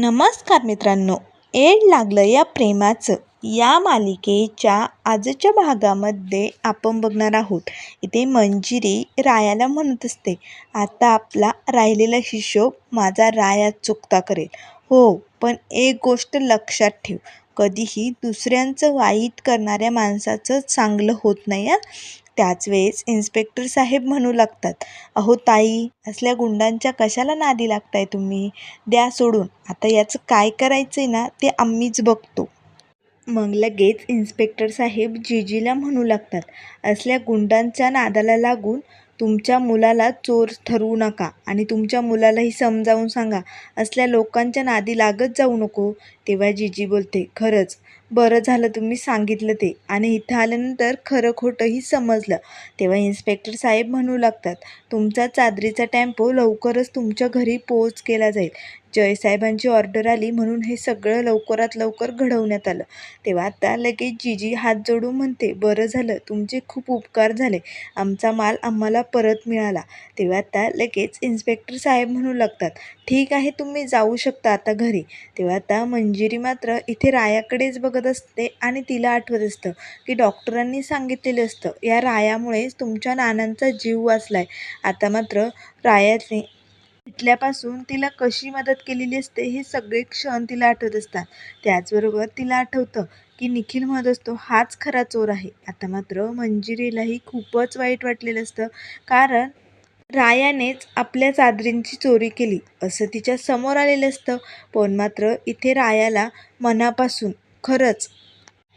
नमस्कार मित्रांनो एड लागलं या प्रेमाचं. या मालिकेच्या आजच्या भागामध्ये आपण बघणार आहोत. इथे मंजिरी रायाला म्हणत असते आता आपला राहिलेला हिशोब माझा राया चुकता करेल. हो पण एक गोष्ट लक्षात ठेव. कधीही दुसऱ्यांचं वाईट करणाऱ्या माणसाचं चांगलं होत नाही त्याच वेळेस इन्स्पेक्टर साहेब म्हणू लागतात अहो ताई असल्या गुंडांच्या कशाला नादी लागताय तुम्ही? द्या सोडून. आता याचं काय करायचं आहे ना ते आम्हीच बघतो. मग लगेच इन्स्पेक्टर साहेब जीजीला म्हणू लागतात असल्या गुंडांच्या नादाला लागून तुमच्या मुलाला चोर ठरवू नका आणि तुमच्या मुलालाही समजावून सांगा. असल्या लोकांच्या नादी लागत जाऊ नको. तेव्हा जीजी बोलते खरंच बरं झालं तुम्ही सांगितलं ते. आणि इथं आल्यानंतर खरं खोटंही समजलं. तेव्हा इन्स्पेक्टर साहेब म्हणू लागतात तुमचा चादरीचा टेम्पो लवकरच तुमच्या घरी पोच केला जाईल. जयसाहेबांची ऑर्डर आली म्हणून हे सगळं लवकरात लवकर घडवण्यात आलं. तेव्हा आता लगेच जीजी हात जोडून म्हणते बरं झालं तुमचे खूप उपकार झाले. आमचा माल आम्हाला परत मिळाला. तेव्हा आता लगेच इन्स्पेक्टर साहेब म्हणू लागतात ठीक आहे तुम्ही जाऊ शकता आता घरी. तेव्हा आता मंजिरी मात्र इथे रायाकडेच बघत असते आणि तिला आठवत असतं की डॉक्टरांनी सांगितलेलं असतं या रायामुळेच तुमच्या नानांचा जीव वाचलाय. आता मात्र रायाने भेटल्यापासून तिला कशी मदत केलेली असते हे सगळे क्षण तिला आठवत असतात. त्याचबरोबर तिला आठवतं की निखिल म्हणत असतो हाच खरा चोर आहे. आता मात्र मंजिरीलाही खूपच वाईट वाटलेलं असतं. कारण रायानेच आपल्या चादरींची चोरी केली असं तिच्या समोर आलेलं असतं. पण मात्र इथे रायाला मनापासून खरंच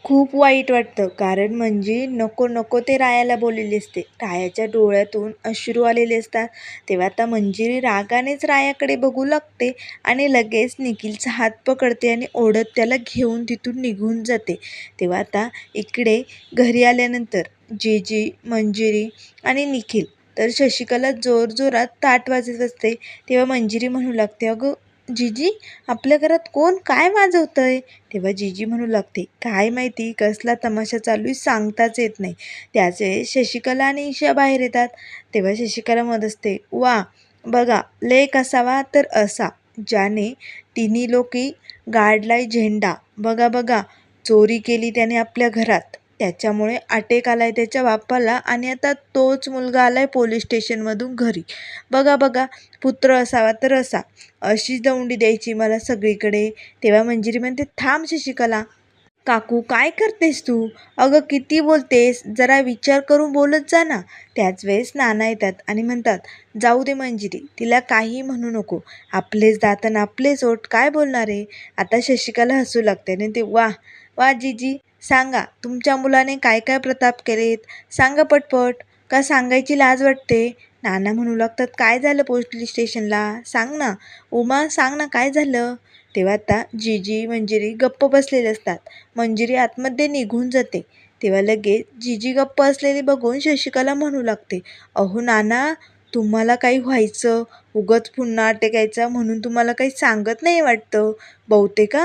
खूप वाईट वाटतं. कारण म्हणजे नको नको ते रायाला बोललेले असते. रायाच्या डोळ्यातून अश्रू आलेले असतात. तेव्हा आता मंजिरी रागानेच रायाकडे बघू लागते आणि लगेच निखिलचा हात पकडते आणि ओढत त्याला घेऊन तिथून निघून जाते. तेव्हा आता इकडे घरी आल्यानंतर जेजी मंजिरी आणि निखिल तर शशिकला जोरजोरात ताट वाजत असते. तेव्हा मंजिरी म्हणू लागते अगं जीजी आपल्या घरात कोण काय वाजवतं आहे तेव्हा जीजी म्हणू लागते काय माहिती कसला तमाशा चालू आहे सांगताच येत नाही. त्याचे शशिकला आणि ईशा बाहेर येतात. तेव्हा शशिकला म्हणत असते वा बघा लेख असावा तर असा ज्याने तिन्ही लोकी गाडलाय झेंडा. बघा बघा चोरी केली त्याने आपल्या घरात. त्याच्यामुळे अटेक आलाय त्याच्या बापाला आणि आता तोच मुलगा आला आहे पोलीस स्टेशनमधून घरी. बघा बघा पुत्र असावा तर असा. अशी दौंडी द्यायची मला सगळीकडे. तेव्हा मंजिरी म्हणते थांब शशिकला काकू काय करतेस तू? अगं किती बोलतेस? जरा विचार करून बोलत जा ना. त्याच वेळेस नाना येतात आणि म्हणतात जाऊ दे मंजिरी तिला काही म्हणू नको. आपलेच दातन आपलेच ओठ काय बोलणार आहे? आता शशिकाला हसू लागते आणि ते वा वा जीजी सांगा तुमच्या मुलाने काय काय प्रताप केलेत? सांगा पटपट. का सांगायची लाज वाटते? नाना म्हणू लागतात काय झालं पोलीस स्टेशनला? सांग ना. उमा सांग ना काय झालं? तेव्हा आता जीजी मंजिरी गप्प बसलेले असतात. मंजिरी आतमध्ये निघून जाते. तेव्हा लगेच जीजी गप्प असलेली बघून शशिकाला म्हणू लागते अहो नाना तुम्हाला काही व्हायचं? उगच पुन्हा टेकायचा म्हणून तुम्हाला काही सांगत नाही वाटतं? बहुतेक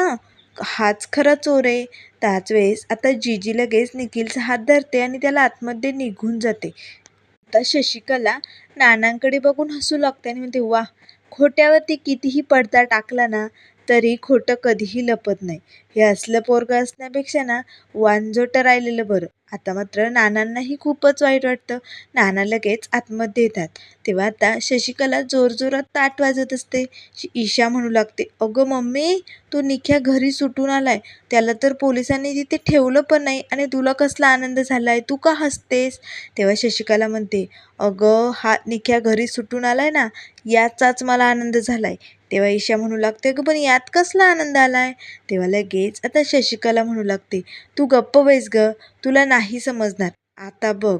हाच खरा चोर आहे. त्याच वेळेस आता जीजी लगेच निखिलचा हात धरते आणि त्याला आतमध्ये निघून जाते. आता शशिकला नानांकडे बघून हसू लागते आणि म्हणते वा खोट्यावरती कितीही पडदा टाकला ना तरी खोटं कधीही लपत नाही. हे असलं पोरगं असण्यापेक्षा ना वांजोटं राहिलेलं बरं. आता मात्र नानांनाही खूपच वाईट वाटतं. नाना लगेच आतमध्ये येतात. तेव्हा आता शशिकला जोरजोरात ताट वाजत असते. ईशा म्हणू लागते अगं मम्मी तू निख्या घरी सुटून आलाय. त्याला तर पोलिसांनी तिथे ठेवलं पण नाही आणि तुला कसला आनंद झालाय? तू का हसतेस? तेव्हा शशिकला म्हणते अगं हा निख्या घरी सुटून आला आहे ना याचाच मला आनंद झाला आहे तेव्हा ईशा म्हणू लागते गं पण यात कसला आनंद आला आहे तेव्हा लगेच आता शशिकला म्हणू लागते तू गप्प बैस ग तुला नाही समजणार. आता बघ.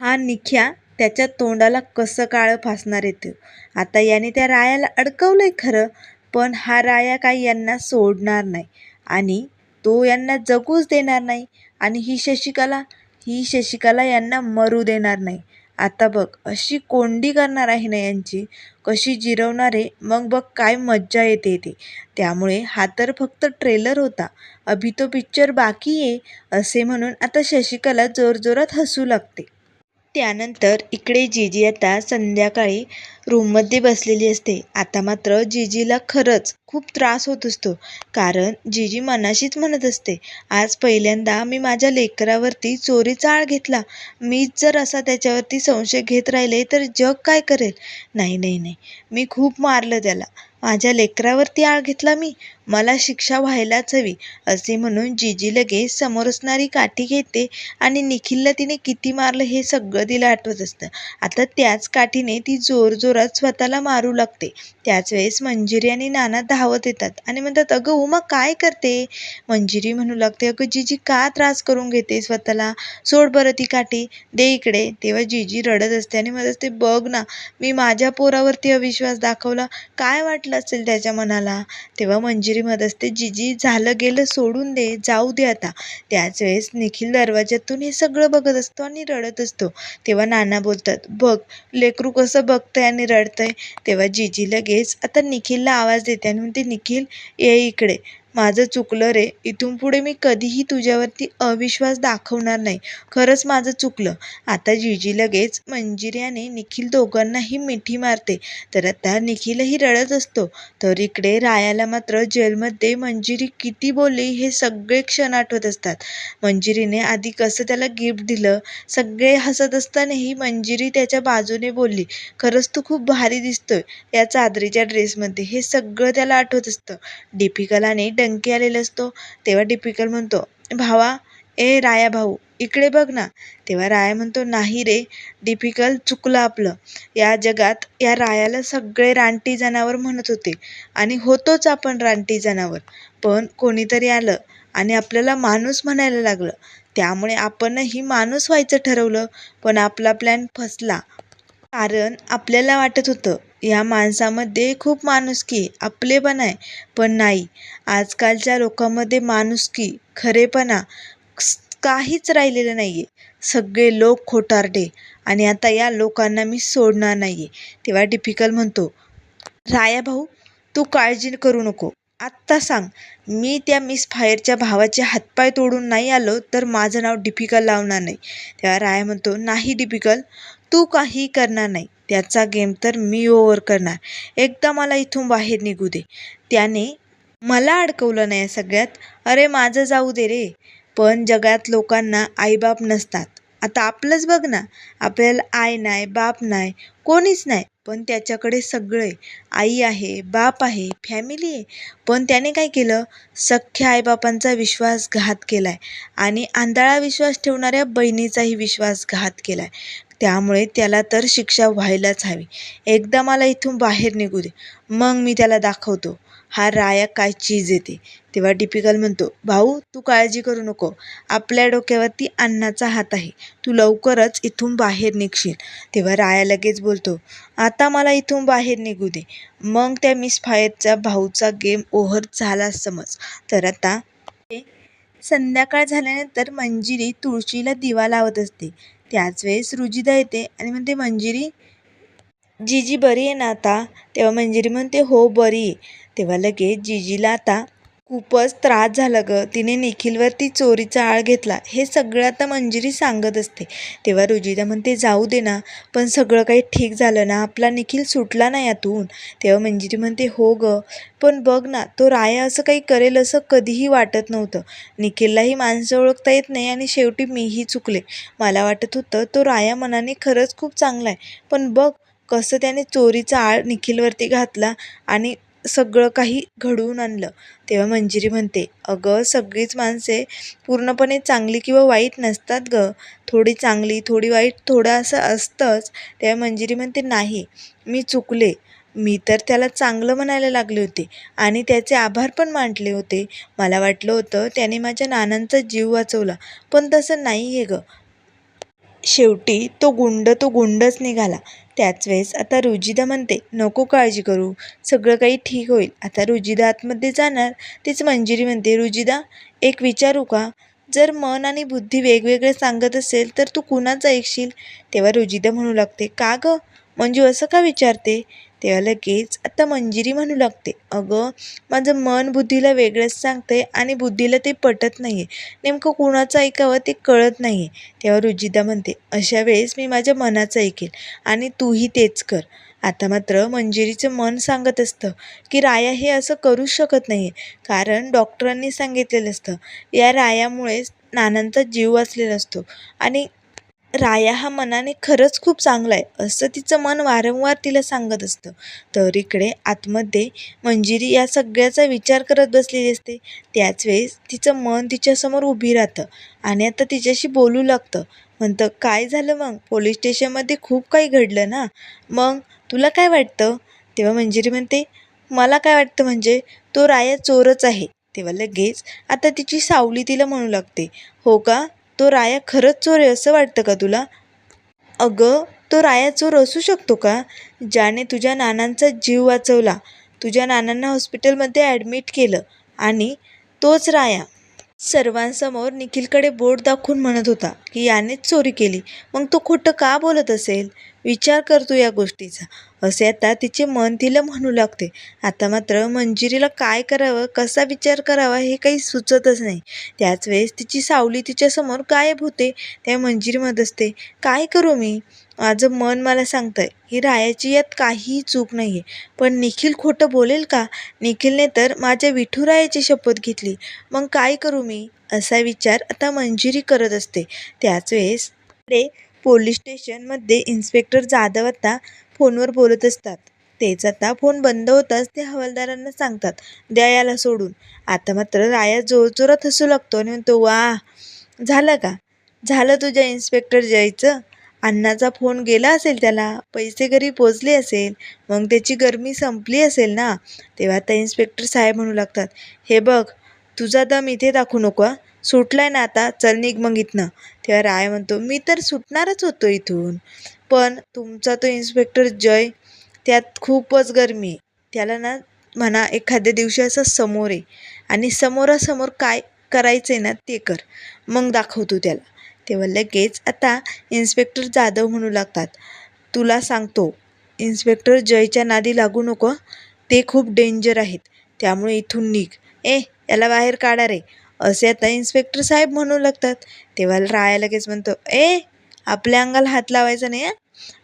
हा निख्या त्याच्या तोंडाला कसं काळं फासणार येतं आता याने त्या रायाला अडकवलं आहे खरं पण हा राया काही यांना सोडणार नाही. आणि तो यांना जगूच देणार नाही. आणि ही शशिकला ही शशिकला यांना मरू देणार नाही. आता बघ अशी कोंडी करणार आहे ना यांची? कशी जिरवणार आहे? मग बघ काय मज्जा येते ते. त्यामुळे हा तर फक्त ट्रेलर होता. अभि तो पिक्चर बाकी आहे असे म्हणून आता शशिकला जोरजोरात हसू लागते. त्यानंतर इकडे जीजी आता संध्याकाळी रूममध्ये बसलेली असते. आता मात्र जीजीला खरंच खूप त्रास होत असतो. कारण जीजी मनाशीच म्हणत असते आज पहिल्यांदा मी माझ्या लेकरावरती चोरीचा आळ घेतला. मीच जर असा त्याच्यावरती संशय घेत राहिले तर जग काय करेल? नाही नाही नाही. मी खूप मारलं त्याला. माझ्या लेकरावरती आळ घेतला मी. मला शिक्षा व्हायलाच हवी असे म्हणून जीजी लगेच समोर असणारी काठी घेते आणि निखिलला तिने किती मारलं हे सगळं तिला आठवत असतं. आता त्याच काठीने ती जोरजोरात स्वतःला मारू लागते. त्याच वेळेस मंजिरी आणि नाना धावत येतात आणि म्हणतात अगं उमा काय करते? मंजिरी म्हणू लागते अगं जीजी का त्रास करून घेते स्वतःला? सोड बरं ती काठी दे इकडे. तेव्हा जीजी रडत असते आणि म्हणत असते बघ ना मी माझ्या पोरावरती अविश्वास दाखवला. काय वाटलं असेल त्याच्या मनाला तेव्हा मंजिरी म्हणत असते जिजी झालं गेलं सोडून दे जाऊ दे आता. त्याच वेळेस निखिल दरवाज्यातून हे सगळं बघत असतो आणि रडत असतो. तेव्हा नाना बोलतात बघ लेकरू कसं बघतंय आणि रडतंय. तेव्हा जिजी लगेच आता निखिलला आवाज देते आणि म्हणते निखिल ये इकडे. माझं चुकलं रे. इथून पुढे मी कधीही तुझ्यावरती अविश्वास दाखवणार नाही. खरंच माझं चुकलं. आता जीजी लगेच मंजिरी आणि निखिल दोघांनाही मिठी मारते. तर आता निखिलही रडत असतो. तर इकडे रायाला मात्र जेलमध्ये मंजिरी किती बोलली हे सगळे क्षण आठवत असतात. मंजिरीने आधी कसं त्याला गिफ्ट दिलं? सगळे हसत असतानाही मंजिरी त्याच्या बाजूने बोलली खरंच तू खूप भारी दिसतोय. या चादरीच्या ड्रेसमध्ये हे सगळं त्याला आठवत असतं. दीपिकालाने डंकी आलेला असतो तेव्हा दीपिकल म्हणतो भावा ए राया भाऊ इकडे बघ ना. तेव्हा राया म्हणतो नाही रे डिफिकल चुकलं आपलं. या जगात या रायाला सगळे रानटी जनावर म्हणत होते आणि होतोच आपण रानटी जनावर. पण कोणीतरी आलं आणि आपल्याला माणूस म्हणायला लागलं. त्यामुळे आपणही माणूस व्हायचं ठरवलं पण आपला प्लॅन फसला. कारण आपल्याला वाटत होतं या माणसामध्ये खूप माणुसकी आपलेपण आहे पण नाही. आजकालच्या लोकांमध्ये माणुसकी खरेपणा काहीच राहिलेलं नाही आहे सगळे लोक खोटारडे आणि आता या लोकांना मी सोडणार नाही आहे तेव्हा डिफिकल म्हणतो राया भाऊ तू काळजी करू नको. आत्ता सांग मी त्या मिस फायरच्या भावाचे हातपाय तोडून नाही आलो तर माझं नाव डिफिकल लावणार नाही. तेव्हा राया म्हणतो नाही डिफिकल तू काही करणार नाही. त्याचा गेम तर मी ओव्हर करणार. एकदा मला इथून बाहेर निघू दे. त्याने मला अडकवलं नाही सगळ्यात. अरे माझं जाऊ दे रे. पण जगात लोकांना आईबाप नसतात. आता आपलंच बघ ना. आपल्याला आई नाही बाप नाही कोणीच नाही. पण त्याच्याकडे सगळे. आई आहे बाप आहे फॅमिली आहे. पण त्याने काय केलं? सख्ख्या आईबापांचा विश्वासघात केला आहे आणि आंधळा विश्वास ठेवणाऱ्या बहिणीचाही विश्वासघात केला आहे त्यामुळे त्याला तर शिक्षा व्हायलाच हवी. एकदा मला इथून बाहेर निघू दे. मग मी त्याला दाखवतो. हा राया काय चीज येते? तेव्हा डिपिकल म्हणतो भाऊ तू काळजी करू नको. आपल्या डोक्यावरती अन्नाचा हात आहे. तू लवकरच इथून बाहेर निघशील. तेव्हा राया लगेच बोलतो आता मला इथून बाहेर निघू दे. मग त्या मिस फायरचा भाऊचा गेम ओव्हर झाला समज. तर आता संध्याकाळ झाल्यानंतर मंजिरी तुळशीला दिवा लावत असते. त्याच वेळेस रुजिदा येते आणि म्हणते मंजिरी जीजी बरी आहे ना आता? तेव्हा मंजिरी म्हणते हो बरी आहे. तेव्हा लगेच जीजीला आता खूपच त्रास झाला गं. तिने निखिलवरती चोरीचा आळ घेतला. हे सगळं आता मंजिरी सांगत असते. तेव्हा रुजिदा म्हणते जाऊ दे ना. पण सगळं काही ठीक झालं ना. आपला निखिल सुटला ना यातून तेव्हा मंजिरी म्हणते हो गं. पण बघ ना तो राया असं काही करेल असं कधीही वाटत नव्हतं. निखिललाही माणसं ओळखता येत नाही आणि शेवटी मीही चुकले. मला वाटत होतं तो राया मनाने खरंच खूप चांगला आहे. पण बघ कसं त्याने चोरीचा आळ निखिलवरती घातला आणि सगळं काही घडवून आणलं. तेव्हा मंजिरी म्हणते अगं सगळीच माणसे पूर्णपणे चांगली किंवा वाईट नसतात गं. थोडी चांगली थोडी वाईट थोडं असं असतंच. तेव्हा मंजिरी म्हणते नाही मी चुकले. मी तर त्याला चांगलं म्हणायला लागले होते आणि त्याचे आभार पण मांडले होते. मला वाटलं होतं त्याने माझ्या नानांचा जीव वाचवला. पण तसं नाही आहे गं. शेवटी तो गुंड तो गुंडच निघाला. त्याच वेळेस आता रुजिदा म्हणते नको काळजी करू सगळं काही ठीक होईल. आता रुजिदा आतमध्ये जाणार तीच मंजिरी म्हणते रुजिदा एक विचारू का? जर मन आणि बुद्धी वेगवेगळे सांगत असेल तर तू कुणाचं ऐकशील? तेव्हा रुजिदा म्हणू लागते का गं? मंजू असं का विचारते? तेव्हा लगेच आता मंजिरी म्हणू लागते. अगं माझं मन बुद्धीला वेगळंच सांगते आणि बुद्धीला ते पटत नाही आहे नेमकं कुणाचं ऐकावं ते कळत नाही आहे तेव्हा रुजिता म्हणते अशा वेळेस मी माझ्या मनाचं ऐकेल आणि तूही तेच कर. आता मात्र मंजिरीचं मन सांगत असतं की राया हे असं करूच शकत नाही कारण डॉक्टरांनी सांगितलेलं असतं या रायामुळेच नानांचा जीव वाचलेला असतो आणि राया हा मनाने खरंच खूप चांगला आहे असं तिचं मन वारंवार तिला सांगत असतं. तर इकडे आतमध्ये मंजिरी या सगळ्याचा विचार करत बसलेली असते. त्याच वेळेस तिचं मन तिच्यासमोर उभी राहतं आणि आता तिच्याशी बोलू लागतं. म्हणतं काय झालं मग? पोलीस स्टेशनमध्ये खूप काही घडलं ना? मग तुला काय वाटतं? तेव्हा मंजिरी म्हणते मला काय वाटतं म्हणजे तो राया चोरच आहे. तेव्हा लगेच आता तिची सावली तिला म्हणू लागते हो का? तो राया खरंच चोर आहे असं वाटतं का तुला? अगं तो राया चोर असू शकतो का? ज्याने तुझ्या नानांचा जीव वाचवला तुझ्या नानांना हॉस्पिटलमध्ये ॲडमिट केलं आणि तोच राया सर्वांसमोर निखिलकडे बोट दाखवून म्हणत होता की यानेच चोरी केली. मग तो खोटं का बोलत असेल? विचार करतो या गोष्टीचा. असे आता तिचे मन तिला म्हणू लागते. आता मात्र मंजिरीला काय करावं कसा विचार करावा हे काही सुचतच नाही. त्याच वेळेस तिची सावली तिच्यासमोर गायब होते. त्या मंजिरीमध्ये असते काय करू मी? माझं मन मला सांगतंय ही रायाची यात काहीही चूक नाही आहे पण निखिल खोटं बोलेल का? निखिलने तर माझ्या विठुरायाची शपथ घेतली. मग काय करू मी? असा विचार आता मंजिरी करत असते. त्याच वेळेस पोलीस स्टेशनमध्ये इन्स्पेक्टर जाधव आता फोनवर बोलत असतात. तेच आता फोन बंद होताच ते हवालदारांना सांगतात द्या याला सोडून. आता मात्र राया जोरजोरात हसू लागतो आणि म्हणतो वा झालं का? झालं तुझ्या इन्स्पेक्टर जायचं अण्णाचा फोन गेला असेल त्याला पैसे घरी पोचले असेल मग त्याची गरमी संपली असेल ना? तेव्हा आता इन्स्पेक्टर साहेब म्हणू लागतात हे बघ तुझा दम इथे दाखवू नको सुटला सुटलाय ना आता चल निघ मग इथनं. तेव्हा राय म्हणतो मी तर सुटणारच होतो इथून. पण तुमचा तो इन्स्पेक्टर जय त्यात खूपच गरमी. आहे त्याला ना म्हणा एखाद्या दिवशी असं समोर आहे आणि समोरासमोर काय करायचं आहे ना ते कर. मग दाखवतो त्याला. तेव्हा लगेच आता इन्स्पेक्टर जाधव म्हणू लागतात. तुला सांगतो इन्स्पेक्टर जयच्या नादी लागू नको. ते खूप डेंजर आहेत. त्यामुळे इथून निघ. ए याला बाहेर काढा रे. असे आता इन्स्पेक्टर साहेब म्हणू लागतात. तेव्हा राया लगेच म्हणतो ए आपल्या अंगाला हात लावायचा नाही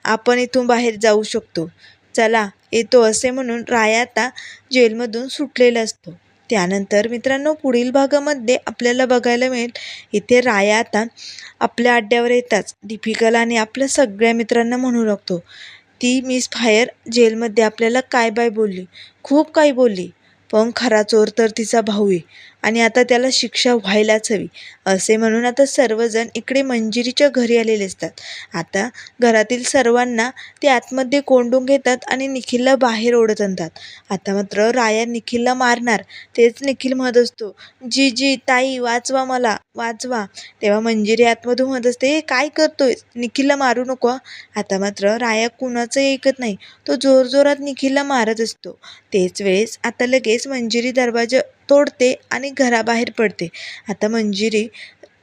आपण इथून बाहेर जाऊ शकतो. चला येतो असे म्हणून राया आता जेलमधून सुटलेला असतो. त्यानंतर मित्रांनो पुढील भागामध्ये आपल्याला बघायला मिळेल. इथे राया आता आपल्या अड्ड्यावर येताच. दीपिकाला आणि आपल्या सगळ्या मित्रांना म्हणू लागतो. ती मिस फायर जेलमध्ये आपल्याला काय बाय बोलली? खूप काही बोलली. पण खरा चोर तर तिचा भाऊ आहे. आणि आता त्याला शिक्षा व्हायलाच हवी. असे म्हणून आता सर्वजण इकडे मंजिरीच्या घरी आलेले असतात. आता घरातील सर्वांना ते आतमध्ये कोंडून घेतात आणि निखिलला बाहेर ओढत आणतात. आता मात्र राया निखिलला मारणार. तेच निखिल म्हणत असतो जी जी ताई वाचवा मला वाचवा. तेव्हा मंजिरी आतमधून म्हणत असते हे काय करतोय निखिलला मारू नको आता मात्र राया कुणाचं ऐकत नाही. तो जोरजोरात निखिलला मारत असतो. तेच वेळेस आता लगेच मंजिरी दरवाजा तोडते आणि घराबाहेर पडते. आता मंजिरी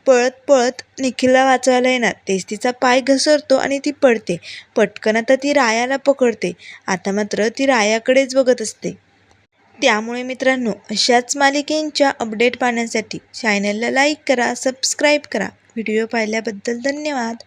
पळत पळत निखिलला वाचवायला येणार. तेच तिचा पाय घसरतो आणि ती पडते. पटकन आता ती रायाला पकडते. आता मात्र ती रायाकडेच बघत असते. त्यामुळे मित्रांनो अशाच मालिकेंच्या अपडेट पाहण्यासाठी चॅनलला लाईक करा सबस्क्राईब करा. व्हिडिओ पाहिल्याबद्दल धन्यवाद.